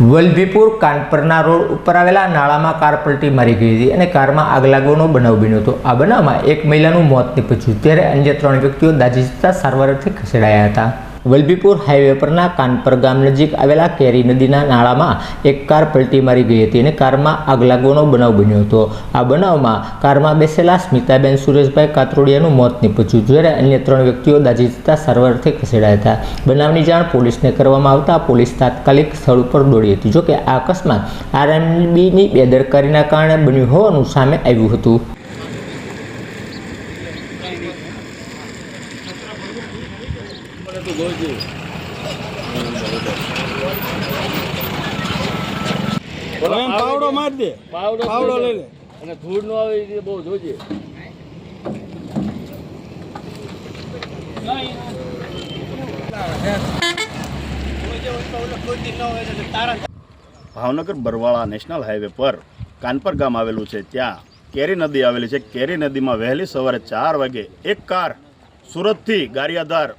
Vallabhipur કાનપરના road ઉપર આવેલા નાળામાં car પલટી મારી ગઈ હતી અને કારમાં આગ લાગવાનો બનાવ બન્યો હતો. આ બનાવમાં એક મહિલાનું મોત નીપજ્યું. ત્યારે અન્ય ત્રણ વ્યક્તિઓ દાજી જતા સારવારથી ખસેડાયા હતા. વલભીપુર હાઈવે પરના કાનપર ગામ નજીક આવેલા કેરી નદીના નાળામાં એક કાર પલટી મારી ગઈ હતી અને કારમાં આગ લાગવાનો બનાવ બન્યો હતો. આ બનાવમાં કારમાં બેસેલા સ્મિતાબેન સુરેશભાઈ કાતરોડિયાનું મોત નીપજ્યું જ્યારે અન્ય ત્રણ વ્યક્તિઓ દાજી જતા સારવારથી ખસેડાયા હતા. બનાવની જાણ પોલીસને કરવામાં આવતા પોલીસ તાત્કાલિક સ્થળ ઉપર દોડી હતી, જોકે આ અકસ્માત આરએમબીની બેદરકારીના કારણે બન્યું હોવાનું સામે આવ્યું હતું. એમ પાવડો માર દે. પાવડો પાવડો લઈ લે. અને ધૂળ નો આવે એ બહુ જોજે. ભાવનગર બરવાળા નેશનલ હાઈવે પર કાનપર ગામ આવેલું છે. ત્યાં કેરી નદી આવેલી છે. કેરી નદીમાં વહેલી સવારે ચાર વાગે એક કાર સુરતથી ગારિયાધાર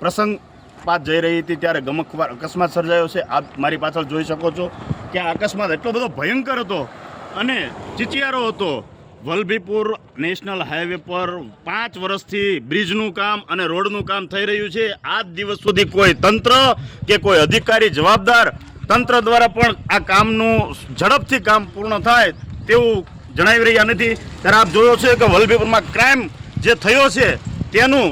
પ્રસંગ પાસ જઈ રહી હતી ત્યારે ગમકવાર અકસ્માત સર્જાયો છે. આપ મારી પાછળ જોઈ શકો છો કે આ અકસ્માત એટલો બધો ભયંકર હતો અને ચિચિયારો હતો. વલભીપુર નેશનલ હાઈવે પર પાંચ વર્ષથી બ્રિજનું કામ અને રોડનું કામ થઈ રહ્યું છે. આજ દિવસ સુધી કોઈ તંત્ર કે કોઈ અધિકારી જવાબદાર તંત્ર દ્વારા પણ આ કામનું ઝડપથી કામ પૂર્ણ થાય તેવું જણાવી રહ્યા નથી. ત્યારે આપ જોયો છે કે વલભીપુરમાં ક્રાઇમ જે થયો છે તેનું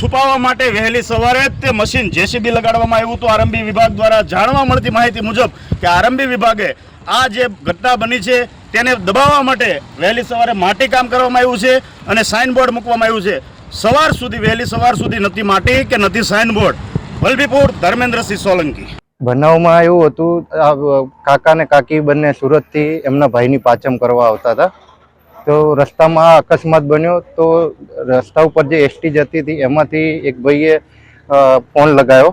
છુપાવવા માટે વહેલી સવારે જ તે મશીન જેસીબી લગાડવામાં આવ્યું હતું. આરંભી વિભાગ દ્વારા જાણવા મળતી માહિતી મુજબ કે આરંભી વિભાગે આ જે ઘટના બની છે તેને દબાવવા માટે વહેલી સવારે માટી કામ કરવામાં આવ્યું છે અને સાઇનબોર્ડ મૂકવામાં આવ્યું છે. સવાર સુધી, વહેલી સવાર સુધી નથી માટી કે નથી સાઇનબોર્ડ. વલભીપુર, ધર્મેન્દ્રસિંહ સોલંકી. બનાવમાં એવું હતું. કાકા ને કાકી બંને સુરતથી એમના ભાઈની પાચમ કરવા આવતા હતા. તો રસ્તામાં અકસ્માત બન્યો તો રસ્તા ઉપર જે એસટી જતી હતી એમાંથી એક ભાઈએ ફોન લગાવ્યો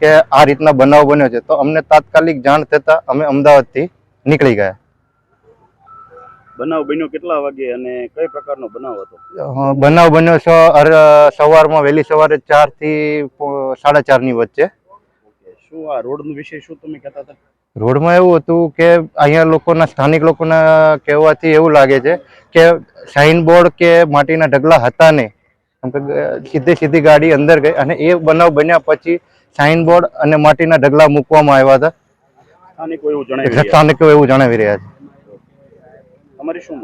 કે આ રીતના બનાવ બન્યો છે. તો અમને તાત્કાલિક જાણ થતાં અમે અમદાવાદથી નીકળી ગયા. બનાવ બન્યો કેટલા વાગે અને કઈ પ્રકારનો બનાવ હતો? બનાવ બન્યો સવારમાં વહેલી સવારે ચારથી થી સાડા ચારની વચ્ચે. શું આ રોડનું વિશે શું તમે કહેતા હતા? રોડમાં એવું હતું કે અહીંયા લોકોના સ્થાનિક લોકોના કહેવાથી એવું લાગે છે કે સાઇન બોર્ડ કે માટીના ઢગલા હતા નહીં. સીધી સીધી ગાડી અંદર ગઈ અને એ બનાવ બન્યા પછી સાઇન બોર્ડ અને માટીના ઢગલા મૂકવામાં આવ્યા હતા. સ્થાનિકો એવું જણાવી રહ્યા છે. તમારી શું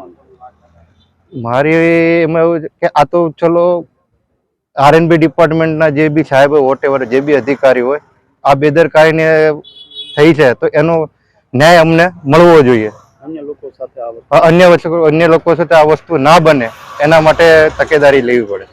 મારી એમાં એવું કે આ તો ચલો આરએનબી ડિપાર્ટમેન્ટના જે બી સાહેબ હોય વોટેવર જે બી અધિકારી હોય આ બેદરકારીને થઈ છે તો એનો ન્યાય અમને મળવો જોઈએ. અન્ય લોકો સાથે આ વસ્તુ અન્ય લોકો સાથે આ વસ્તુ ના બને એના માટે તકેદારી લેવી પડે.